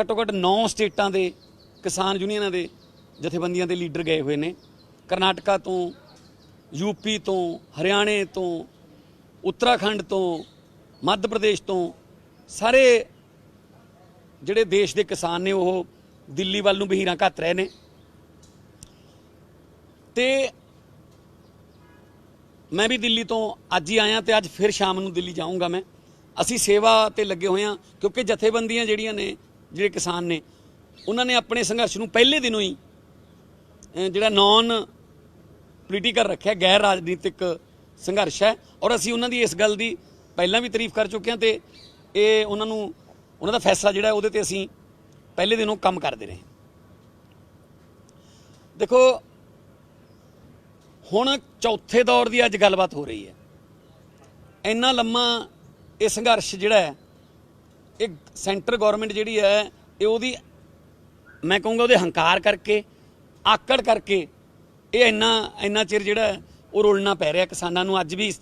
ਘੱਟੋ ਘੱਟ 9 ਸਟੇਟਾਂ ਦੇ ਕਿਸਾਨ ਯੂਨੀਅਨਾਂ ਦੇ ਜਥੇਬੰਦੀਆਂ ਦੇ ਲੀਡਰ ਗਏ ਹੋਏ ਨੇ। ਕਰਨਾਟਕਾ ਤੋਂ ਯੂਪੀ ਤੋਂ, ਹਰਿਆਣੇ ਤੋਂ, ਉੱਤਰਾਖੰਡ ਤੋਂ, ਮੱਧ ਪ੍ਰਦੇਸ਼ ਤੋਂ ਸਾਰੇ ਜਿਹੜੇ ਦੇਸ਼ ਦੇ ਕਿਸਾਨ ਨੇ ਉਹ ਦਿੱਲੀ ਵੱਲ ਨੂੰ ਬਹੀਰਾਂ ਘੱਤ ਰਹੇ ਨੇ। ਤੇ ਮੈਂ ਵੀ ਦਿੱਲੀ ਤੋਂ ਅੱਜ ਹੀ ਆਇਆ ਤੇ ਅੱਜ ਫਿਰ ਸ਼ਾਮ ਨੂੰ ਦਿੱਲੀ ਜਾਊਂਗਾ ਮੈਂ। ਅਸੀਂ ਸੇਵਾ ਤੇ ਲੱਗੇ ਹੋਏ ਹਾਂ ਕਿਉਂਕਿ ਜਥੇਬੰਦੀਆਂ ਜਿਹੜੀਆਂ ਨੇ ਜਿਹੜੇ ਕਿਸਾਨ ਨੇ, ਉਹਨਾਂ ਨੇ ਆਪਣੇ ਸੰਘਰਸ਼ ਨੂੰ ਪਹਿਲੇ ਦਿਨੋਂ ਹੀ ਜਿਹੜਾ ਨਾਨ ਪੋਲੀਟੀਕਲ ਰੱਖਿਆ, ਗੈਰ ਰਾਜਨੀਤਿਕ ਸੰਘਰਸ਼ ਹੈ। ਔਰ ਅਸੀਂ ਉਹਨਾਂ ਦੀ ਇਸ ਗੱਲ ਦੀ ਪਹਿਲਾਂ ਵੀ ਤਾਰੀਫ ਕਰ ਚੁੱਕੇ ਹਾਂ ਤੇ ਇਹ ਉਹਨਾਂ ਨੂੰ, ਉਹਨਾਂ ਦਾ ਫੈਸਲਾ ਜਿਹੜਾ ਉਹਦੇ ਤੇ ਅਸੀਂ ਪਹਿਲੇ ਦਿਨੋਂ ਕੰਮ ਕਰਦੇ ਰਹੇ ਦੇਖੋ, ਹੁਣ ਚੌਥੇ ਦੌਰ ਦੀ ਅੱਜ ਗੱਲਬਾਤ ਹੋ ਰਹੀ ਹੈ। ਇੰਨਾ ਲੰਮਾ ਇਹ ਸੰਘਰਸ਼ ਜਿਹੜਾ ਹੈ ਇਹ ਸੈਂਟਰ ਗਵਰਨਮੈਂਟ ਜਿਹੜੀ ਹੈ, ਇਹ ਉਹਦੀ, ਮੈਂ ਕਹੂੰਗਾ ਉਹਦੇ ਹੰਕਾਰ ਕਰਕੇ, ਆਕੜ ਕਰਕੇ, ਇਹ ਇੰਨਾ ਇੰਨਾ ਚਿਰ ਜਿਹੜਾ ਉਹ ਰੋਲਣਾ ਪੈ ਰਿਹਾ ਕਿਸਾਨਾਂ ਨੂੰ। ਅੱਜ ਵੀ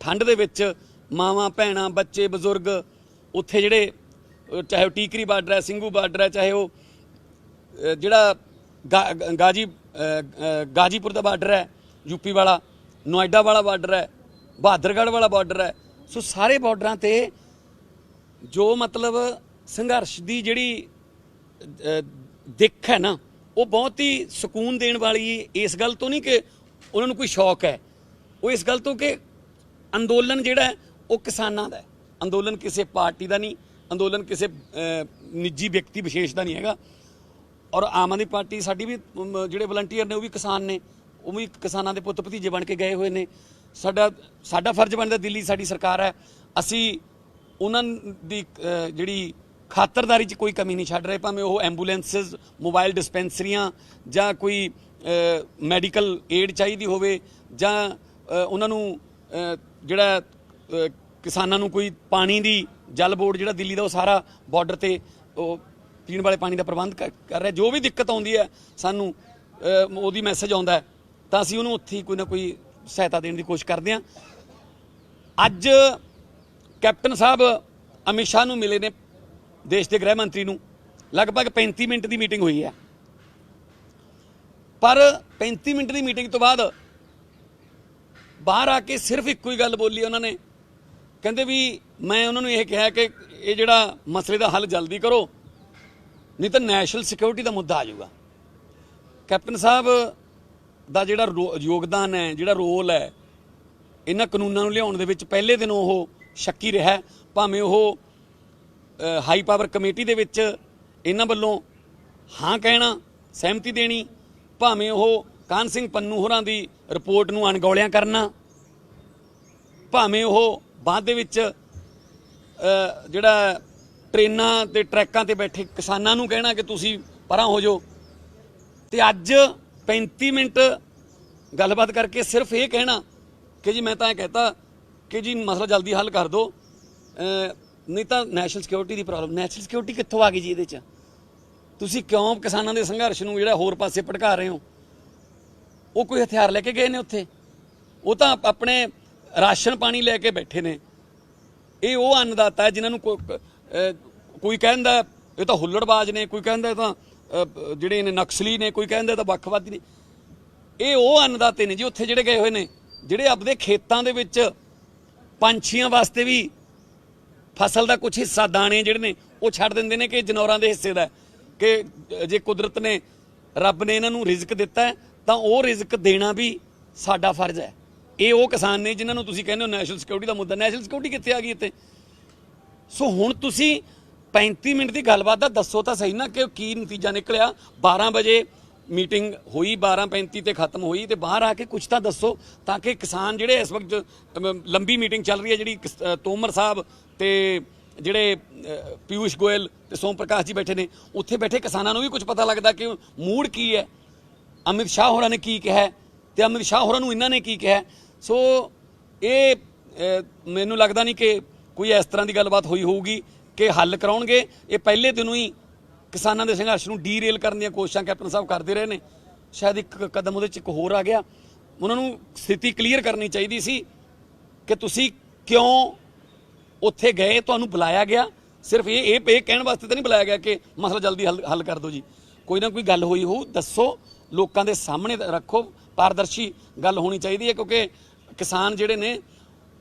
ਠੰਡ ਦੇ ਵਿੱਚ ਮਾਵਾਂ, ਭੈਣਾਂ, ਬੱਚੇ, ਬਜ਼ੁਰਗ, ਉੱਥੇ ਜਿਹੜੇ ਚਾਹੇ ਉਹ ਟੀਕਰੀ ਬਾਰਡਰ ਹੈ ਸਿੰਘੂ ਬਾਰਡਰ ਹੈ ਚਾਹੇ ਉਹ ਜਿਹੜਾ ਗਾ- ਗਾਜੀ ਗਾਜੀਪੁਰ ਦਾ ਬਾਰਡਰ ਹੈ ਯੂਪੀ ਵਾਲਾ, ਨੋਇਡਾ ਵਾਲਾ ਬਾਰਡਰ ਹੈ ਬਹਾਦਰਗੜ੍ਹ ਵਾਲਾ ਬਾਰਡਰ ਹੈ ਸੋ ਸਾਰੇ ਬਾਰਡਰਾਂ ਤੇ ਜੋ ਮਤਲਬ ਸੰਘਰਸ਼ ਦੀ ਜਿਹੜੀ ਦਿੱਖ ਹੈ ਨਾ, ਉਹ ਬਹੁਤ ਹੀ ਸਕੂਨ ਦੇਣ ਵਾਲੀ ਇਸ ਗੱਲ ਤੋਂ ਨਹੀਂ ਕਿ ਉਹਨਾਂ ਨੂੰ ਕੋਈ ਸ਼ੌਕ ਹੈ। ਉਹ ਇਸ ਗੱਲ ਤੋਂ ਕਿ ਅੰਦੋਲਨ ਜਿਹੜਾ ਉਹ ਕਿਸਾਨਾਂ ਦਾ ਹੈ। ਅੰਦੋਲਨ ਕਿਸੇ ਪਾਰਟੀ ਦਾ ਨਹੀਂ, ਅੰਦੋਲਨ ਕਿਸੇ ਨਿੱਜੀ ਵਿਅਕਤੀ ਵਿਸ਼ੇਸ਼ ਦਾ ਨਹੀਂ ਹੈਗਾ। ਔਰ ਆਮ ਆਦਮੀ ਪਾਰਟੀ ਸਾਡੀ ਵੀ ਜਿਹੜੇ ਵਲੰਟੀਅਰ ਨੇ, ਉਹ ਵੀ ਕਿਸਾਨ ਨੇ। ਉਹ ਵੀ ਕਿਸਾਨਾਂ ਦੇ ਪੁੱਤ ਭਤੀਜੇ ਬਣ ਕੇ ਗਏ ਹੋਏ ਨੇ। ਸਾਡਾ ਸਾਡਾ ਫਰਜ਼ ਬਣਦਾ ਦਿੱਲੀ ਸਾਡੀ ਸਰਕਾਰ ਹੈ। ਅਸੀਂ ਉਹਨਾਂ ਦੀ ਜਿਹੜੀ ਖਾਤਰਦਾਰੀ 'ਚ ਕੋਈ ਕਮੀ ਨਹੀਂ ਛੱਡ ਰਹੇ, ਭਾਵੇਂ ਉਹ ਐਂਬੂਲੈਂਸਸ, ਮੋਬਾਈਲ ਡਿਸਪੈਂਸਰੀਆਂ ਜਾਂ ਕੋਈ ਮੈਡੀਕਲ ਏਡ ਚਾਹੀਦੀ ਹੋਵੇ ਜਾਂ ਉਹਨਾਂ ਨੂੰ ਜਿਹੜਾ ਕਿਸਾਨਾਂ ਨੂੰ ਕੋਈ ਪਾਣੀ ਦੀ ਜਲ ਬੋਰਡ ਜਿਹੜਾ ਦਿੱਲੀ ਦਾ ਉਹ ਸਾਰਾ ਬਾਰਡਰ ਤੇ ਉਹ ਪੀਣ ਵਾਲੇ ਪਾਣੀ ਦਾ ਪ੍ਰਬੰਧ ਕਰ ਕਰ ਰਿਹਾ। ਜੋ ਵੀ ਦਿੱਕਤ ਆਉਂਦੀ ਹੈ ਸਾਨੂੰ ਉਹਦੀ ਮੈਸੇਜ ਆਉਂਦਾ ਤਾਂ ਅਸੀਂ ਉਹਨੂੰ ਉੱਥੇ ਕੋਈ ਨਾ ਕੋਈ ਸਹਾਇਤਾ ਦੇਣ ਦੀ ਕੋਸ਼ਿਸ਼ ਕਰਦੇ ਹਾਂ। ਅੱਜ ਕੈਪਟਨ ਸਾਹਿਬ ਅਮਿਤ ਸ਼ਾਹ ਨੂੰ ਮਿਲੇ ਨੇ ਦੇਸ਼ ਦੇ ਗ੍ਰਹਿ ਮੰਤਰੀ ਨੂੰ। ਲਗਭਗ 35 ਮਿੰਟ ਦੀ ਮੀਟਿੰਗ ਹੋਈ ਹੈ। ਪਰ 35 ਮਿੰਟ ਦੀ ਮੀਟਿੰਗ ਤੋਂ ਬਾਅਦ ਬਾਹਰ ਆ ਕੇ ਸਿਰਫ ਇੱਕੋ ਹੀ ਗੱਲ ਬੋਲੀ ਉਹਨਾਂ ਨੇ। ਕਹਿੰਦੇ ਵੀ ਮੈਂ ਉਹਨਾਂ ਨੂੰ ਇਹ ਕਿਹਾ ਕਿ ਇਹ ਜਿਹੜਾ ਮਸਲੇ ਦਾ ਹੱਲ ਜਲਦੀ ਕਰੋ, ਨਹੀਂ ਤਾਂ ਨੈਸ਼ਨਲ ਸਿਕਿਉਰਿਟੀ ਦਾ ਮੁੱਦਾ ਆ ਜਾਊਗਾ। ਕੈਪਟਨ ਸਾਹਿਬ ਦਾ ਜਿਹੜਾ ਰੋ- ਯੋਗਦਾਨ ਹੈ, ਜਿਹੜਾ ਰੋਲ ਹੈ, ਇਹਨਾਂ ਕਾਨੂੰਨਾਂ ਨੂੰ ਲਿਆਉਣ ਦੇ ਵਿੱਚ ਪਹਿਲੇ ਦਿਨ ਉਹ ਸ਼ੱਕੀ ਰਿਹਾ ਭਾਵੇਂ ਉਹ ਹਾਈ ਪਾਵਰ ਕਮੇਟੀ ਦੇ ਵਿੱਚ ਇਹਨਾਂ ਵੱਲੋਂ ਹਾਂ ਕਹਿਣਾ, ਸਹਿਮਤੀ ਦੇਣੀ, ਭਾਵੇਂ ਉਹ ਕਾਨ ਸਿੰਘ ਪੰਨੂ ਹੋਰਾਂ ਦੀ ਰਿਪੋਰਟ ਨੂੰ ਅਣਗੌਲਿਆਂ ਕਰਨਾ, ਭਾਵੇਂ ਉਹ ਬਾਅਦ ਦੇ ਵਿੱਚ ਜਿਹੜਾ ਟ੍ਰੇਨਾਂ ਤੇ ਟਰੈਕਾਂ ਤੇ ਬੈਠੇ ਕਿਸਾਨਾਂ ਨੂੰ ਕਹਿਣਾ ਕਿ ਤੁਸੀਂ ਪਰਾਂ ਹੋ ਜਾਓ। ਤੇ ਅੱਜ 35 ਮਿੰਟ ਗੱਲਬਾਤ ਕਰਕੇ ਸਿਰਫ ਇਹ ਕਹਿਣਾ ਕਿ ਜੀ ਮੈਂ ਤਾਂ ਇਹ ਕਹਤਾ ਕਿ ਜੀ ਮਸਲਾ ਜਲਦੀ ਹੱਲ ਕਰ ਦਿਓ ਨਹੀਂ ਤਾਂ ਨੈਸ਼ਨਲ ਸਿਕਿਉਰਿਟੀ ਦੀ ਪ੍ਰੋਬਲਮ ਨੈਸ਼ਨਲ ਸਿਕਿਉਰਿਟੀ ਕਿੱਥੋਂ ਆ ਗਈ ਜੀ ਇਹਦੇ 'ਚ? ਤੁਸੀਂ ਕਿਉਂ ਕਿਸਾਨਾਂ ਦੇ ਸੰਘਰਸ਼ ਨੂੰ ਜਿਹੜਾ ਹੋਰ ਪਾਸੇ ਭਟਕਾ ਰਹੇ ਹੋ? ਉਹ ਕੋਈ ਹਥਿਆਰ ਲੈ ਕੇ ਗਏ ਨੇ ਉੱਥੇ? ਉਹ ਤਾਂ ਆਪਣੇ ਰਾਸ਼ਨ ਪਾਣੀ ਲੈ ਕੇ ਬੈਠੇ ਨੇ। ਇਹ ਉਹ ਅੰਨਦਾਤਾ ਹੈ ਜਿਨ੍ਹਾਂ ਨੂੰ ਕੋਈ ਕਹਿੰਦਾ ਇਹ ਤਾਂ ਹੁੱਲੜਬਾਜ਼ ਨੇ, ਕੋਈ ਕਹਿੰਦਾ ਇਹ ਤਾਂ ਜਿਹੜੇ ਨੇ ਨਕਸਲੀ ਨੇ, ਕੋਈ ਕਹਿੰਦਾ ਤਾਂ ਵੱਖਵਾਦੀ ਨੇ। ਇਹ ਉਹ ਅੰਨਦਾਤੇ ਨੇ ਜੀ ਉੱਥੇ ਜਿਹੜੇ ਗਏ ਹੋਏ ਨੇ, ਜਿਹੜੇ ਆਪਦੇ ਖੇਤਾਂ ਦੇ ਵਿੱਚ ਪੰਛੀਆਂ ਵਾਸਤੇ ਵੀ ਫਸਲ ਦਾ ਕੁਝ ਹਿੱਸਾ, ਦਾਣੇ ਜਿਹੜੇ ਨੇ, ਉਹ ਛੱਡ ਦਿੰਦੇ ਨੇ ਕਿ ਜਨੌਰਾਂ ਦੇ ਹਿੱਸੇ ਦਾ ਕਿ ਜੇ ਕੁਦਰਤ ਨੇ ਰੱਬ ਨੇ ਇਹਨਾਂ ਨੂੰ ਰਿਜ਼ਕ ਦਿੱਤਾ ਤਾਂ ਉਹ ਰਿਜ਼ਕ ਦੇਣਾ ਵੀ ਸਾਡਾ ਫਰਜ਼ ਹੈ। ਇਹ ਉਹ ਕਿਸਾਨ ਨੇ ਜਿਨ੍ਹਾਂ ਨੂੰ ਤੁਸੀਂ ਕਹਿੰਦੇ ਹੋ ਨੈਸ਼ਨਲ ਸਿਕਿਉਰਿਟੀ ਦਾ ਮੁੱਦਾ। ਨੈਸ਼ਨਲ ਸਿਕਿਉਰਿਟੀ ਕਿੱਥੇ ਆ ਗਈ ਇੱਥੇ? ਸੋ ਹੁਣ ਤੁਸੀਂ 35 ਮਿੰਟ ਦੀ ਗੱਲਬਾਤ ਦਾ ਦੱਸੋ ਤਾਂ ਸਹੀ ਨਾ ਕਿ ਕੀ ਨਤੀਜਾ ਨਿਕਲਿਆ। 12 ਵਜੇ ਮੀਟਿੰਗ ਹੋਈ 12:35 ਤੇ ਖਤਮ ਹੋਈ ਤੇ ਬਾਹਰ ਆ ਕੇ ਕੁਝ ਤਾਂ ਦੱਸੋ ਤਾਂ ਕਿ ਕਿਸਾਨ ਜਿਹੜੇ ਇਸ ਵਕਤ ਲੰਬੀ ਮੀਟਿੰਗ ਚੱਲ ਰਹੀ ਹੈ, ਜਿਹੜੀ ਤੋਮਰ ਸਾਹਿਬ ਤੇ ਜਿਹੜੇ ਪਿਊਸ਼ ਗੋਇਲ ਤੇ ਸੋਮ ਪ੍ਰਕਾਸ਼ ਜੀ ਬੈਠੇ ਨੇ, ਉੱਥੇ ਬੈਠੇ ਕਿਸਾਨਾਂ ਨੂੰ ਵੀ ਕੁਝ ਪਤਾ ਲੱਗਦਾ ਕਿ ਮੂਡ ਕੀ ਹੈ? ਅਮਿਤ ਸ਼ਾਹ ਹੋਰਾਂ ਨੇ ਕੀ ਕਿਹਾ ਹੈ? ਤੇ ਅਮਿਤ ਸ਼ਾਹ ਹੋਰਾਂ ਨੂੰ ਇਹਨਾਂ ਨੇ ਕੀ ਕਿਹਾ ਸੋ ਇਹ ਮੈਨੂੰ ਲੱਗਦਾ ਨਹੀਂ ਕਿ ਕੋਈ ਇਸ ਤਰ੍ਹਾਂ ਦੀ ਗੱਲਬਾਤ ਹੋਈ ਹੋਊਗੀ ਕਿ ਹੱਲ ਕਰਾਉਣਗੇ। ਇਹ ਪਹਿਲੇ ਦਿਨੋਂ ਹੀ ਕਿਸਾਨਾਂ ਦੇ ਸੰਘਰਸ਼ ਨੂੰ ਡੀਰੇਲ ਕਰਨ ਦੀਆਂ ਕੋਸ਼ਿਸ਼ਾਂ ਕੈਪਟਨ ਸਾਹਿਬ ਕਰਦੇ ਰਹੇ ਨੇ। ਸ਼ਾਇਦ ਇੱਕ ਕਦਮ ਉਹਦੇ ਚ ਇੱਕ ਹੋਰ ਆ ਗਿਆ। ਉਹਨਾਂ ਨੂੰ ਸਥਿਤੀ ਕਲੀਅਰ ਕਰਨੀ ਚਾਹੀਦੀ ਸੀ ਕਿ ਤੁਸੀਂ ਕਿਉਂ ਉੱਥੇ ਗਏ, ਤੁਹਾਨੂੰ ਬੁਲਾਇਆ ਗਿਆ। ਸਿਰਫ ਇਹ ਇਹ ਇਹ ਕਹਿਣ ਵਾਸਤੇ ਤਾਂ ਨਹੀਂ ਬੁਲਾਇਆ ਗਿਆ ਕਿ ਮਸਲਾ ਜਲਦੀ ਹੱਲ ਹੱਲ ਕਰ ਦਿਓ ਜੀ। ਕੋਈ ਨਾ ਕੋਈ ਗੱਲ ਹੋਈ ਹੋਊ, ਦੱਸੋ, ਲੋਕਾਂ ਦੇ ਸਾਹਮਣੇ ਰੱਖੋ, ਪਾਰਦਰਸ਼ੀ ਗੱਲ ਹੋਣੀ ਚਾਹੀਦੀ ਹੈ ਕਿਉਂਕਿ ਕਿਸਾਨ ਜਿਹੜੇ ਨੇ,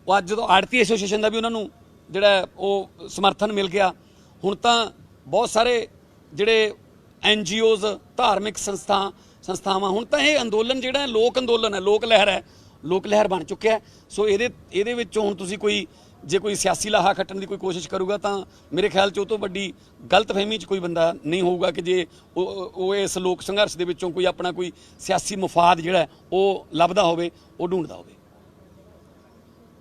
ਉਹ ਅੱਜ ਜਦੋਂ ਆੜਤੀ ਐਸੋਸੀਏਸ਼ਨ ਦਾ ਵੀ ਉਹਨਾਂ ਨੂੰ ਜਿਹੜਾ ਉਹ ਸਮਰਥਨ ਮਿਲ ਗਿਆ। ਹੁਣ ਤਾਂ ਬਹੁਤ ਸਾਰੇ ਜਿਹੜੇ ਐਨ ਜੀਓਜ਼ ਧਾਰਮਿਕ ਸੰਸਥਾ, ਸੰਸਥਾਵਾਂ ਹੁਣ ਤਾਂ ਇਹ ਅੰਦੋਲਨ ਜਿਹੜਾ ਲੋਕ ਅੰਦੋਲਨ ਹੈ, ਲੋਕ ਲਹਿਰ ਹੈ, ਲੋਕ ਲਹਿਰ ਬਣ ਚੁੱਕਿਆ ਸੋ ਇਹਦੇ ਇਹਦੇ ਵਿੱਚੋਂ ਹੁਣ ਤੁਸੀਂ ਕੋਈ, ਜੇ ਕੋਈ ਸਿਆਸੀ ਲਾਹਾ ਖੱਟਣ ਦੀ ਕੋਈ ਕੋਸ਼ਿਸ਼ ਕਰੂਗਾ ਤਾਂ ਮੇਰੇ ਖਿਆਲ 'ਚ ਉਹ ਤੋਂ ਵੱਡੀ ਗਲਤਫਹਿਮੀ 'ਚ ਕੋਈ ਬੰਦਾ ਨਹੀਂ ਹੋਊਗਾ ਕਿ ਜੇ ਉਹ ਉਹ ਇਸ ਲੋਕ ਸੰਘਰਸ਼ ਦੇ ਵਿੱਚੋਂ ਕੋਈ ਆਪਣਾ ਕੋਈ ਸਿਆਸੀ ਮਫਾਦ ਜਿਹੜਾ ਉਹ ਲੱਭਦਾ ਹੋਵੇ, ਉਹ ਢੂੰਡਦਾ ਹੋਵੇ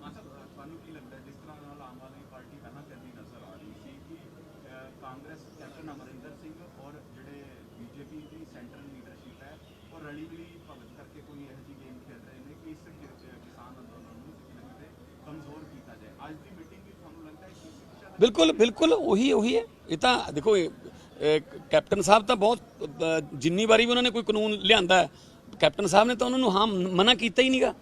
ਮਤਲਬ ਤੁਹਾਨੂੰ ਕੀ ਲੱਗਦਾ ਹੈ ਜਿਸ ਤਰ੍ਹਾਂ ਨਾਲ ਆਮ ਆਦਮੀ ਪਾਰਟੀ ਪਹਿਲਾਂ ਚੱਲਦੀ ਨਜ਼ਰ ਆ ਰਹੀ ਸੀ ਕਿ ਅਹ, ਕਾਂਗਰਸ ਕੈਪਟਨ ਅਮਰਿੰਦਰ ਸਿੰਘ ਔਰ ਜਿਹੜੇ ਬੀਜੇਪੀ ਦੀ ਸੈਂਟਰਲ ਲੀਡਰਸ਼ਿਪ ਹੈ ਉਹ ਰਲੀ ਮਿਲੀ ਭਗਤ ਕਰਕੇ ਕੋਈ ਇਹੋ ਜਿਹੀ ਗੇਮ ਖੇਡ ਰਹੇ ਨੇ ਕਿ ਇਸ ਕਿ- ਕਿਸਾਨ ਅੰਦੋਲਨ ਨੂੰ ਕਿਤੇ ਨਾ ਕਿਤੇ ਕਮਜ਼ੋਰ ਕੀਤਾ ਜਾਏ ਅੱਜ ਦੀ ਮੀਟਿੰਗ ਵਿੱਚ ਤੁਹਾਨੂੰ ਲੱਗਦਾ ਹੈ ਕਿ ਇਸ ਦਿਸ਼ਾ ਵਿੱਚ ਬਿਲਕੁਲ ਬਿਲਕੁਲ, ਉਹੀ ਉਹੀ ਹੈ। ਇਹ ਤਾਂ ਦੇਖੋ ਕੈਪਟਨ ਸਾਹਿਬ ਤਾਂ ਬਹੁਤ ਜਿੰਨੀ ਵਾਰੀ ਵੀ ਉਹਨਾਂ ਨੇ ਕੋਈ ਕਾਨੂੰਨ ਲਿਆਂਦਾ ਹੈ, ਕੈਪਟਨ ਸਾਹਿਬ ਨੇ ਤਾਂ ਉਹਨਾਂ ਨੂੰ ਹਾਂ, ਮਨਾ ਕੀਤਾ ਹੀ ਨਹੀਂਗਾ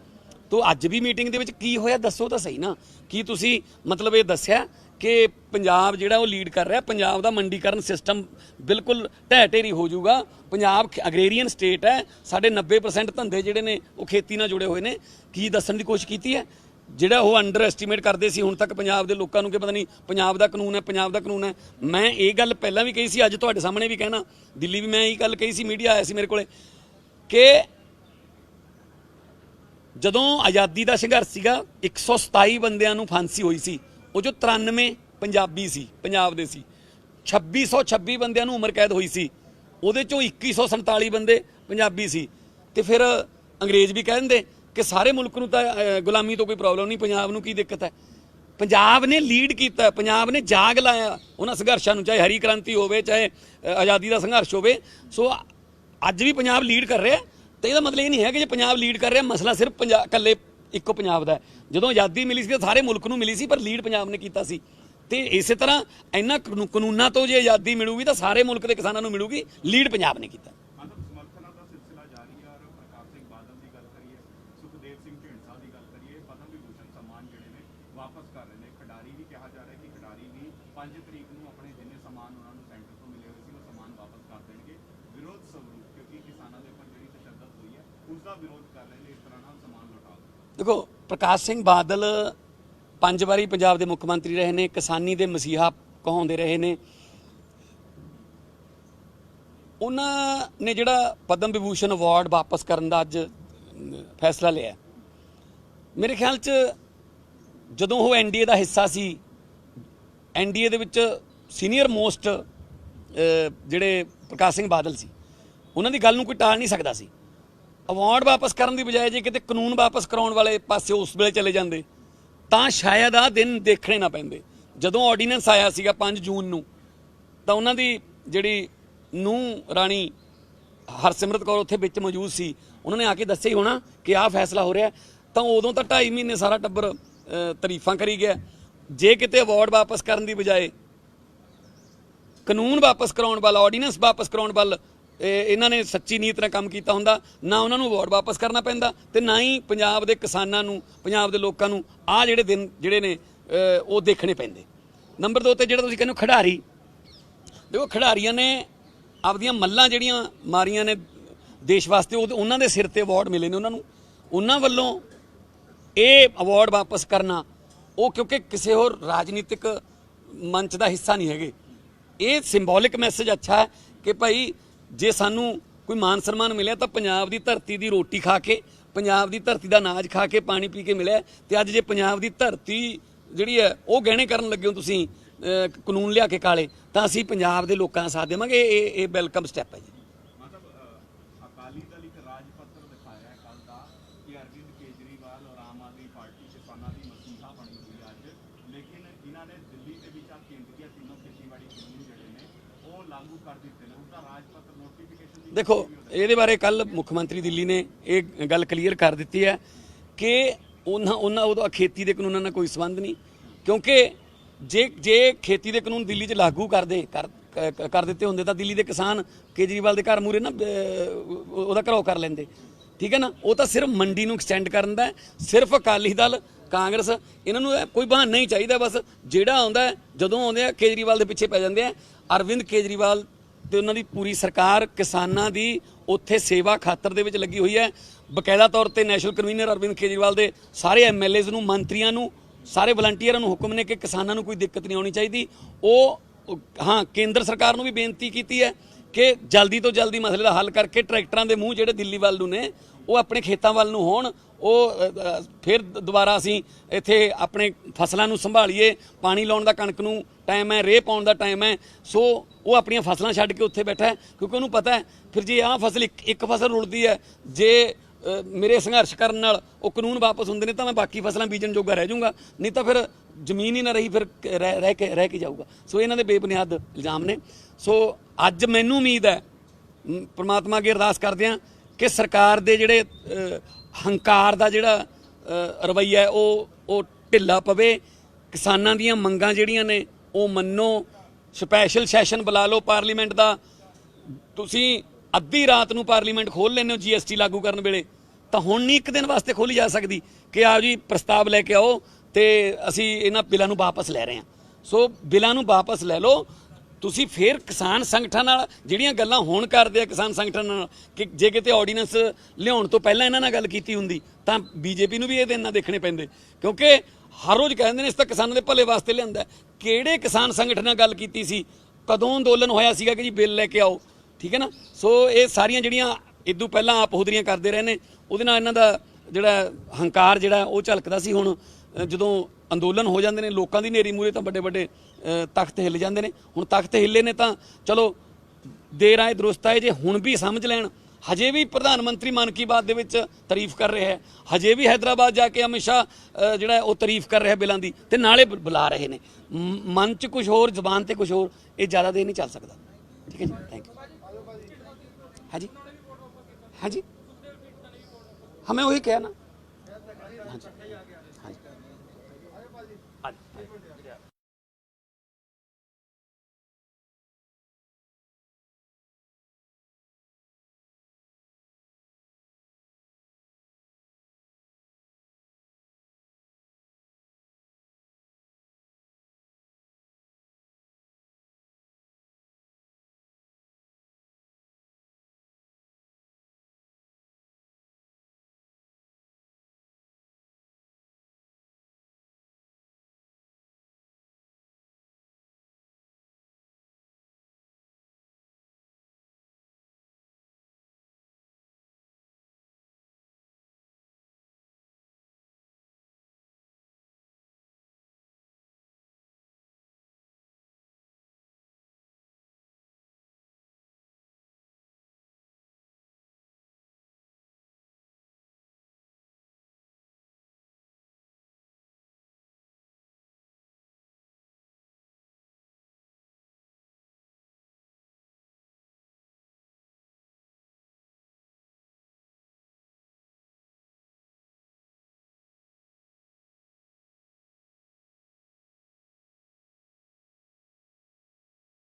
ਤੋ ਅੱਜ ਵੀ ਮੀਟਿੰਗ ਦੇ ਵਿੱਚ ਕੀ ਹੋਇਆ, ਦੱਸੋ ਤਾਂ ਸਹੀ ਨਾ। ਕੀ ਤੁਸੀਂ, ਮਤਲਬ ਇਹ ਦੱਸਿਆ ਕਿ ਪੰਜਾਬ ਜਿਹੜਾ ਉਹ ਲੀਡ ਕਰ ਰਿਹਾ, ਪੰਜਾਬ ਦਾ ਮੰਡੀਕਰਨ ਸਿਸਟਮ ਬਿਲਕੁਲ ਢਹਿ ਢੇਰੀ ਹੋ ਜਾਊਗਾ। ਪੰਜਾਬ ਅਗਰੇਰੀਅਨ ਸਟੇਟ ਹੈ, ਸਾਡੇ 90% ਧੰਦੇ ਜਿਹੜੇ ਨੇ, ਉਹ ਖੇਤੀ ਨਾਲ ਜੁੜੇ ਹੋਏ ਨੇ। ਕੀ ਦੱਸਣ ਦੀ ਕੋਸ਼ਿਸ਼ ਕੀਤੀ ਹੈ? ਜਿਹੜਾ ਉਹ ਅੰਡਰ ਐਸਟੀਮੇਟ ਕਰਦੇ ਸੀ, ਹੁਣ ਤੱਕ ਪੰਜਾਬ ਦੇ ਲੋਕਾਂ ਨੂੰ ਕਿ ਪਤਾ ਨਹੀਂ ਪੰਜਾਬ ਦਾ ਕਾਨੂੰਨ ਹੈ, ਪੰਜਾਬ ਦਾ ਕਾਨੂੰਨ ਹੈ। ਮੈਂ ਇਹ ਗੱਲ ਪਹਿਲਾਂ ਵੀ ਕਹੀ ਸੀ, ਅੱਜ ਤੁਹਾਡੇ ਸਾਹਮਣੇ ਵੀ ਕਹਿਣਾ। ਦਿੱਲੀ ਵੀ ਮੈਂ ਇਹ ਗੱਲ ਕਹੀ ਸੀ, ਮੀਡੀਆ ਆਇਆ ਸੀ ਮੇਰੇ ਕੋਲੇ ਕਿ ਜਦੋਂ ਆਜ਼ਾਦੀ ਦਾ ਸੰਘਰਸ਼ ਸੀਗਾ 127 ਬੰਦਿਆਂ ਨੂੰ ਫਾਂਸੀ ਹੋਈ ਸੀ। ਉਹ ਜੋ 93 ਪੰਜਾਬੀ ਸੀ, ਪੰਜਾਬ ਦੇ ਸੀ। 2626 ਬੰਦਿਆਂ ਨੂੰ ਉਮਰ ਕੈਦ ਹੋਈ ਸੀ। ਉਹਦੇ ਚੋਂ 2147 ਬੰਦੇ ਪੰਜਾਬੀ ਸੀ। ਤੇ ਫਿਰ ਅੰਗਰੇਜ਼ ਵੀ ਕਹਿ ਦਿੰਦੇ ਕਿ ਸਾਰੇ ਮੁਲਕ ਨੂੰ ਤਾਂ ਗੁਲਾਮੀ ਤੋਂ ਕੋਈ ਪ੍ਰੋਬਲਮ ਨਹੀਂ ਪੰਜਾਬ ਨੂੰ ਕੀ ਦਿੱਕਤ ਹੈ? ਪੰਜਾਬ ਨੇ ਲੀਡ ਕੀਤਾ ਪੰਜਾਬ ਨੇ ਜਾਗ ਲਾਇਆ ਉਹਨਾਂ ਸੰਘਰਸ਼ਾਂ ਨੂੰ ਚਾਹੇ ਹਰੀ ਕ੍ਰਾਂਤੀ ਹੋਵੇ ਚਾਹੇ ਆਜ਼ਾਦੀ ਦਾ ਸੰਘਰਸ਼ ਹੋਵੇ। ਸੋ ਅੱਜ ਵੀ ਪੰਜਾਬ ਲੀਡ ਕਰ ਰਿਹਾ ਹੈ, ਤੇ ਇਹਦਾ ਮਤਲਬ ਇਹ ਨਹੀਂ ਹੈ ਕਿ ਜੇ ਪੰਜਾਬ ਲੀਡ ਕਰ ਰਿਹਾ ਮਸਲਾ ਸਿਰਫ ਪੰਜਾਬ ਇਕੱਲੇ ਇੱਕੋ ਪੰਜਾਬ ਦਾ ਜਦੋਂ ਆਜ਼ਾਦੀ ਮਿਲੀ ਸੀ ਤਾਂ ਸਾਰੇ ਮੁਲਕ ਨੂੰ ਮਿਲੀ ਸੀ ਪਰ ਲੀਡ ਪੰਜਾਬ ਨੇ ਕੀਤਾ ਸੀ। ਤੇ ਇਸੇ ਤਰ੍ਹਾਂ ਇਹਨਾਂ ਕਾਨੂ- ਕਾਨੂੰਨਾਂ ਤੋਂ ਜੇ ਆਜ਼ਾਦੀ ਮਿਲੂਗੀ ਤਾਂ ਸਾਰੇ ਮੁਲਕ ਦੇ ਕਿਸਾਨਾਂ ਨੂੰ ਮਿਲੂਗੀ ਲੀਡ ਪੰਜਾਬ ਨੇ ਕੀਤਾ ਮਤਲਬ ਸਮਰਥਨਾਂ ਦਾ ਸਿਲਸਿਲਾ ਜਾਰੀ ਹੈ ਔਰ ਪ੍ਰਕਾਸ਼ ਸਿੰਘ ਬਾਦਲ ਦੀ ਗੱਲ ਕਰੀਏ ਸੁਖਦੇਵ ਸਿੰਘ ਢੀਂਡਸਾ ਦੀ ਗੱਲ ਕਰੀਏ ਪਦਮ ਵਿਭੂਸ਼ਣ ਸਨਮਾਨ ਜਿਹੜੇ ਨੇ ਵਾਪਸ ਕਰ ਰਹੇ ਨੇ ਖਿਡਾਰੀ ਵੀ ਕਿਹਾ ਜਾ ਰਿਹਾ ਕਿ ਖਿਡਾਰੀ ਵੀ 5 ਤਰੀਕ ਨੂੰ ਆਪਣੇ ਜਿੰਨੇ ਸਨਮਾਨ ਉਹਨਾਂ ਨੂੰ ਸੈਂਟਰ ਤੋਂ ਮਿਲੇ ਹੋਏ ਸੀ ਉਹ ਸਨਮਾਨ ਵਾਪਸ ਕਰ ਦੇਣਗੇ ਵਿਰੋਧ ਸਵਰੂਪ ਕਿਉਂਕਿ ਕਿਸਾਨਾਂ ਦੇ ਉੱਪਰ ਜਿਹੜੀ ਤਸ਼ੱਦਦ ਹੋਈ ਹੈ ਉਸ ਦਾ ਵਿਰੋਧ ਕਰ ਰਹੇ ਨੇ, ਇਸ ਤਰ੍ਹਾਂ ਨਾਲ ਸਨਮਾਨ ਲੌਟਾ ਦੇਖੋ, ਪ੍ਰਕਾਸ਼ ਸਿੰਘ ਬਾਦਲ ਪੰਜ ਵਾਰੀ ਪੰਜਾਬ ਦੇ ਮੁੱਖ ਮੰਤਰੀ ਰਹੇ ਨੇ, ਕਿਸਾਨੀ ਦੇ ਮਸੀਹਾ ਕਹਾਉਂਦੇ ਰਹੇ ਨੇ। ਉਹਨਾਂ ਨੇ ਜਿਹੜਾ ਪਦਮ ਵਿਭੂਸ਼ਣ ਅਵਾਰਡ ਵਾਪਸ ਕਰਨ ਦਾ ਅੱਜ ਫੈਸਲਾ ਲਿਆ। ਮੇਰੇ ਖਿਆਲ 'ਚ ਜਦੋਂ ਉਹ ਐਨਡੀਏ ਦਾ ਹਿੱਸਾ ਸੀ ਐਨਡੀਏ ਦੇ ਵਿੱਚ ਸੀਨੀਅਰ ਮੋਸਟ ਜਿਹੜੇ ਪ੍ਰਕਾਸ਼ ਸਿੰਘ ਬਾਦਲ ਸੀ, ਉਹਨਾਂ ਦੀ ਗੱਲ ਨੂੰ ਕੋਈ ਟਾਲ ਨਹੀਂ ਸਕਦਾ ਸੀ। ਅਵਾਰਡ ਵਾਪਸ ਕਰਨ ਦੀ ਬਜਾਏ ਜੇ ਕਿਤੇ ਕਾਨੂੰਨ ਵਾਪਸ ਕਰਾਉਣ ਵਾਲੇ ਪਾਸੇ ਉਸ ਵੇਲੇ ਚਲੇ ਜਾਂਦੇ, ਤਾਂ ਸ਼ਾਇਦ ਆ ਦਿਨ ਦੇਖਣੇ ਨਾ ਪੈਂਦੇ। ਜਦੋਂ ਆਰਡੀਨੈਂਸ ਆਇਆ ਸੀਗਾ 5 ਜੂਨ ਨੂੰ, ਤਾਂ ਉਹਨਾਂ ਦੀ ਜਿਹੜੀ ਨੂੰ ਰਾਣੀ ਹਰਸਿਮਰਤ ਕੌਰ ਉੱਥੇ ਵਿੱਚ ਮੌਜੂਦ ਸੀ, ਉਹਨਾਂ ਨੇ ਆ ਕੇ ਦੱਸਿਆ ਹੀ ਹੋਣਾ ਕਿ ਆਹ ਫੈਸਲਾ ਹੋ ਰਿਹਾ ਤਾਂ ਉਦੋਂ ਤਾਂ 2.5 ਮਹੀਨੇ ਸਾਰਾ ਟੱਬਰ ਤਾਰੀਫਾਂ ਕਰੀ ਗਿਆ। ਜੇ ਕਿਤੇ ਅਵਾਰਡ ਵਾਪਸ ਕਰਨ ਦੀ ਬਜਾਏ ਕਾਨੂੰਨ ਵਾਪਸ ਕਰਾਉਣ ਵੱਲ, ਆਰਡੀਨੈਂਸ ਵਾਪਸ ਕਰਾਉਣ ਵੱਲ ਇਹਨਾਂ ਨੇ ਸੱਚੀ ਨੀਤ ਨਾਲ ਕੰਮ ਕੀਤਾ ਹੁੰਦਾ, ਨਾ ਉਹਨਾਂ ਨੂੰ ਅਵਾਰਡ ਵਾਪਸ ਕਰਨਾ ਪੈਂਦਾ ਤੇ ਨਾ ਹੀ ਪੰਜਾਬ ਦੇ ਕਿਸਾਨਾਂ ਨੂੰ, ਪੰਜਾਬ ਦੇ ਲੋਕਾਂ ਨੂੰ ਆਹ ਜਿਹੜੇ ਦਿਨ ਜਿਹੜੇ ਨੇ ਉਹ ਦੇਖਣੇ ਪੈਂਦੇ। ਨੰਬਰ 2 ਤੇ ਜਿਹੜਾ ਤੁਸੀਂ ਕਹਿੰਦੇ ਹੋ ਖਿਡਾਰੀ, ਦੇਖੋ ਖਿਡਾਰੀਆਂ ਨੇ ਆਪਦੀਆਂ ਮੱਲਾਂ ਜਿਹੜੀਆਂ ਮਾਰੀਆਂ ਨੇ ਦੇਸ਼ ਵਾਸਤੇ, ਉਹ ਉਹਨਾਂ ਦੇ ਸਿਰ ਤੇ ਅਵਾਰਡ ਮਿਲੇ ਨੇ ਉਹਨਾਂ ਨੂੰ। ਉਹਨਾਂ ਵੱਲੋਂ ਇਹ ਅਵਾਰਡ ਵਾਪਸ ਕਰਨਾ, ਉਹ ਕਿਉਂਕਿ ਕਿਸੇ ਹੋਰ ਰਾਜਨੀਤਿਕ ਮੰਚ ਦਾ ਹਿੱਸਾ ਨਹੀਂ ਹੈਗੇ। ਇਹ ਸਿੰਬੋਲਿਕ ਮੈਸੇਜ ਅੱਛਾ ਹੈ ਕਿ ਭਾਈ ਜੇ ਸਾਨੂੰ ਕੋਈ ਮਾਨ ਸਨਮਾਨ ਮਿਲਿਆ ਤਾਂ ਪੰਜਾਬ ਦੀ ਧਰਤੀ ਦੀ ਰੋਟੀ ਖਾ ਕੇ, ਪੰਜਾਬ ਦੀ ਧਰਤੀ ਦਾ ਅਨਾਜ ਖਾ ਕੇ, ਪਾਣੀ ਪੀ ਕੇ ਮਿਲਿਆ। ਤੇ ਅੱਜ ਜੇ ਪੰਜਾਬ ਦੀ ਧਰਤੀ ਜਿਹੜੀ ਹੈ, ਉਹ ਗਹਿਣੇ ਕਰਨ ਲੱਗੇ ਹੋ ਤੁਸੀਂ ਕਾਨੂੰਨ ਲਿਆ ਕੇ ਕਾਲੇ, ਤਾਂ ਅਸੀਂ ਪੰਜਾਬ ਦੇ ਲੋਕਾਂ ਦਾ ਸਾਥ ਦੇਵਾਂਗੇ। ਇਹ ਇਹ ਵੈਲਕਮ ਸਟੈਪ ਹੈ ਜੀ। ਲਾਗੂ ਕਰ ਦਿੱਤੇ ਨੇ ਉਸਦਾ ਰਾਜ ਪੱਤਰ ਨੋਟੀਫਿਕੇਸ਼ਨ ਦੀ ਦੇਖੋ, ਇਹਦੇ ਬਾਰੇ ਕੱਲ ਮੁੱਖ ਮੰਤਰੀ ਦਿੱਲੀ ਨੇ ਇਹ ਗੱਲ ਕਲੀਅਰ ਕਰ ਦਿੱਤੀ ਹੈ ਕਿ ਉਹਨਾਂ ਉਹਨਾਂ ਉਹਦਾ ਖੇਤੀ ਦੇ ਕਾਨੂੰਨਾਂ ਨਾਲ ਕੋਈ ਸੰਬੰਧ ਨਹੀਂ। ਕਿਉਂਕਿ ਜੇ ਜੇ ਖੇਤੀ ਦੇ ਕਾਨੂੰਨ ਦਿੱਲੀ 'ਚ ਲਾਗੂ ਕਰਦੇ ਕਰ ਦਿੱਤੇ ਹੁੰਦੇ ਤਾਂ ਦਿੱਲੀ ਦੇ ਕਿਸਾਨ ਕੇਜਰੀਵਾਲ ਦੇ ਘਰ ਮੂਰੇ ਨਾ ਉਹਦਾ ਘਰੋ ਕਰ ਲੈਂਦੇ। ਠੀਕ ਹੈ ਨਾ? ਉਹ ਤਾਂ ਸਿਰਫ ਮੰਡੀ ਨੂੰ ਐਕਸਟੈਂਡ ਕਰਨ ਦਾ ਸਿਰਫ ਅਕਾਲੀ ਦਲ, ਕਾਂਗਰਸ, ਇਹਨਾਂ ਨੂੰ ਕੋਈ ਬਹਾਨਾ ਹੀ ਚਾਹੀਦਾ ਬਸ। ਜਿਹੜਾ ਆਉਂਦਾ ਜਦੋਂ ਆਉਂਦੇ ਆ, ਕੇਜਰੀਵਾਲ ਦੇ ਪਿੱਛੇ ਪੈ ਜਾਂਦੇ ਆ। ਅਰਵਿੰਦ ਕੇਜਰੀਵਾਲ ਤੇ ਉਹਨਾਂ ਦੀ ਪੂਰੀ ਸਰਕਾਰ ਕਿਸਾਨਾਂ ਦੀ ਉੱਥੇ ਸੇਵਾ ਖਾਤਰ ਦੇ ਵਿੱਚ ਲੱਗੀ ਹੋਈ ਹੈ। ਬਕਾਇਦਾ ਤੌਰ ਤੇ ਨੈਸ਼ਨਲ ਕਨਵੀਨਰ ਅਰਵਿੰਦ ਕੇਜਰੀਵਾਲ ਦੇ ਸਾਰੇ ਐਮਐਲਏਜ਼ ਨੂੰ, ਮੰਤਰੀਆਂ ਨੂੰ, ਸਾਰੇ ਵਲੰਟੀਅਰਾਂ ਨੂੰ ਹੁਕਮ ਨੇ ਕਿ ਕਿਸਾਨਾਂ ਨੂੰ ਕੋਈ ਦਿੱਕਤ ਨਹੀਂ ਆਉਣੀ ਚਾਹੀਦੀ। ਉਹ, ਹਾਂ, ਕੇਂਦਰ ਸਰਕਾਰ ਨੂੰ ਵੀ ਬੇਨਤੀ ਕੀਤੀ ਹੈ ਕਿ ਜਲਦੀ ਤੋਂ ਜਲਦੀ ਮਸਲੇ ਦਾ ਹੱਲ ਕਰਕੇ ਟਰੈਕਟਰਾਂ ਦੇ ਮੂੰਹ ਜਿਹੜੇ ਦਿੱਲੀ ਵੱਲ ਨੂੰ ਨੇ, ਉਹ ਆਪਣੇ ਖੇਤਾਂ ਵੱਲ ਨੂੰ ਹੋਣ। ਉਹ ਫਿਰ ਦੁਬਾਰਾ ਅਸੀਂ ਇੱਥੇ ਆਪਣੇ ਫਸਲਾਂ ਨੂੰ ਸੰਭਾਲੀਏ, ਪਾਣੀ ਲਾਉਣ ਦਾ ਕਣਕ ਨੂੰ ਟਾਈਮ ਹੈ ਰੇਹ ਪਾਉਣ ਦਾ ਟਾਈਮ ਹੈ ਸੋ ਉਹ ਆਪਣੀਆਂ ਫਸਲਾਂ ਛੱਡ ਕੇ ਉੱਥੇ ਬੈਠਾ ਕਿਉਂਕਿ ਉਹਨੂੰ ਪਤਾ ਹੈ ਫਿਰ ਜੇ ਆਹ ਫਸਲ ਇੱਕ ਇੱਕ ਫਸਲ ਰੁਲਦੀ ਹੈ ਜੇ ਮੇਰੇ ਸੰਘਰਸ਼ ਕਰਨ ਨਾਲ ਉਹ ਕਾਨੂੰਨ ਵਾਪਸ ਹੁੰਦੇ ਨੇ ਤਾਂ ਮੈਂ ਬਾਕੀ ਫਸਲਾਂ ਬੀਜਣ ਜੋਗਾ ਰਹਿ ਜਾਊਂਗਾ ਨਹੀਂ ਤਾਂ ਫਿਰ ਜ਼ਮੀਨ ਹੀ ਨਾ ਰਹੀ ਫਿਰ ਕ- ਰਹਿ ਰਹਿ ਕੇ ਰਹਿ ਕੇ ਜਾਊਗਾ। ਸੋ ਇਹਨਾਂ ਦੇ ਬੇਬੁਨਿਆਦ ਇਲਜ਼ਾਮ ਨੇ। ਸੋ ਅੱਜ ਮੈਨੂੰ ਉਮੀਦ ਹੈ ਮ, ਪ੍ਰਮਾਤਮਾ ਅੱਗੇ ਅਰਦਾਸ ਕਰਦੇ ਹਾਂ ਕਿ ਸਰਕਾਰ ਦੇ ਜਿਹੜੇ ਹੰਕਾਰ ਦਾ ਜਿਹੜਾ ਅ, ਰਵੱਈਆ ਉਹ ਉਹ ਢਿੱਲਾ ਪਵੇ। ਕਿਸਾਨਾਂ ਦੀਆਂ ਮੰਗਾਂ ਜਿਹੜੀਆਂ ਨੇ ਉਹ ਮੰਨੋ ਸਪੈਸ਼ਲ ਸੈਸ਼ਨ ਬੁਲਾ ਲਓ ਪਾਰਲੀਮੈਂਟ ਦਾ। ਤੁਸੀਂ ਅੱਧੀ ਰਾਤ ਨੂੰ ਪਾਰਲੀਮੈਂਟ ਖੋਲ ਲੈਂਦੇ ਹੋ ਜੀਐਸਟੀ ਲਾਗੂ ਕਰਨ ਵੇਲੇ। ਤਾਂ ਹੁਣ ਨਹੀਂ ਇੱਕ ਦਿਨ ਵਾਸਤੇ ਖੋਲੀ ਜਾ ਸਕਦੀ ਕਿ ਆਓ ਜੀ ਪ੍ਰਸਤਾਵ ਲੈ ਕੇ ਆਓ ਤੇ ਅਸੀਂ ਇਹਨਾਂ ਬਿੱਲਾਂ ਨੂੰ ਵਾਪਸ ਲੈ ਰਹੇ ਹਾਂ। ਸੋ ਬਿੱਲਾਂ ਨੂੰ ਵਾਪਸ ਲੈ ਲਓ। ਤੁਸੀਂ ਫੇਰ ਕਿਸਾਨ ਸੰਗਠਨ ਨਾਲ ਜਿਹੜੀਆਂ ਗੱਲਾਂ ਹੋਣ ਕਰਦੇ ਆ ਕਿਸਾਨ ਸੰਗਠਨ ਨਾਲ, ਕਿ ਜੇ ਕਿਤੇ ਆਰਡੀਨੈਂਸ ਲਿਆਉਣ ਤੋਂ ਪਹਿਲਾਂ ਇਹਨਾਂ ਨਾਲ ਗੱਲ ਕੀਤੀ ਹੁੰਦੀ, ਤਾਂ ਬੀਜੇਪੀ ਨੂੰ ਵੀ ਇਹ ਦਿਨ ਨਾ ਦੇਖਣੇ ਪੈਂਦੇ। ਕਿਉਂਕਿ ਹਰ ਰੋਜ਼ ਕਹਿੰਦੇ ਨੇ ਇਸ ਤਾਂ ਕਿਸਾਨਾਂ ਦੇ ਭਲੇ ਵਾਸਤੇ ਲਿਆਂਦਾ ਕਿਹੜੇ ਕਿਸਾਨ ਸੰਗਠਨ ਨਾਲ ਗੱਲ ਕੀਤੀ ਸੀ? ਕਦੋਂ ਅੰਦੋਲਨ ਹੋਇਆ ਸੀਗਾ ਕਿ ਜੀ ਬਿੱਲ ਲੈ ਕੇ ਆਓ? ਠੀਕ ਹੈ ਨਾ? ਸੋ ਇਹ ਸਾਰੀਆਂ ਜਿਹੜੀਆਂ ਇਦੋਂ ਪਹਿਲਾਂ ਆਪ ਹੁਦਰੀਆਂ ਕਰਦੇ ਰਹੇ ਨੇ, ਉਹਦੇ ਨਾਲ ਇਹਨਾਂ ਦਾ ਜਿਹੜਾ ਹੰਕਾਰ ਜਿਹੜਾ, ਉਹ ਝਲਕਦਾ ਸੀ। ਹੁਣ ਜਦੋਂ ਅੰਦੋਲਨ ਹੋ ਜਾਂਦੇ ਨੇ, ਲੋਕਾਂ ਦੀ ਨੇਰੀ ਮੂਰੇ ਤਾਂ ਵੱਡੇ ਵੱਡੇ ਤਖਤ ਹਿੱਲ ਜਾਂਦੇ ਨੇ। ਹੁਣ ਤਖਤ ਹਿੱਲੇ ਨੇ ਤਾਂ ਚਲੋ, ਦੇਰ ਆਏ, ਦਰੁਸਤ ਆਏ, ਜੇ ਹੁਣ ਵੀ ਸਮਝ ਲੈਣ ਹਜੇ ਵੀ ਪ੍ਰਧਾਨ ਮੰਤਰੀ ਮਨ ਕੀ ਬਾਤ ਦੇ ਵਿੱਚ ਤਾਰੀਫ ਕਰ ਰਿਹਾ ਹੈ। ਹਜੇ ਵੀ ਹੈਦਰਾਬਾਦ ਜਾ ਕੇ ਅਮਿਤ ਸ਼ਾਹ ਜਿਹੜਾ ਉਹ ਤਾਰੀਫ ਕਰ ਰਿਹਾ ਬਿੱਲਾਂ ਦੀ ਤੇ ਨਾਲੇ ਬੁਲਾ ਰਹੇ ਨੇ। ਮ- ਮਨ 'ਚ ਕੁਝ ਹੋਰ, ਜ਼ਬਾਨ ਤੇ ਕੁਝ ਹੋਰ, ਇਹ ਜ਼ਿਆਦਾ ਦੇਰ ਨਹੀਂ ਚੱਲ ਸਕਦਾ। ਠੀਕ ਹੈ ਜੀ? ਥੈਂਕ ਯੂ ਹਾਂਜੀ? ਹਾਂਜੀ? ਹਮੇ ਉਹੀ ਕਿਹਾ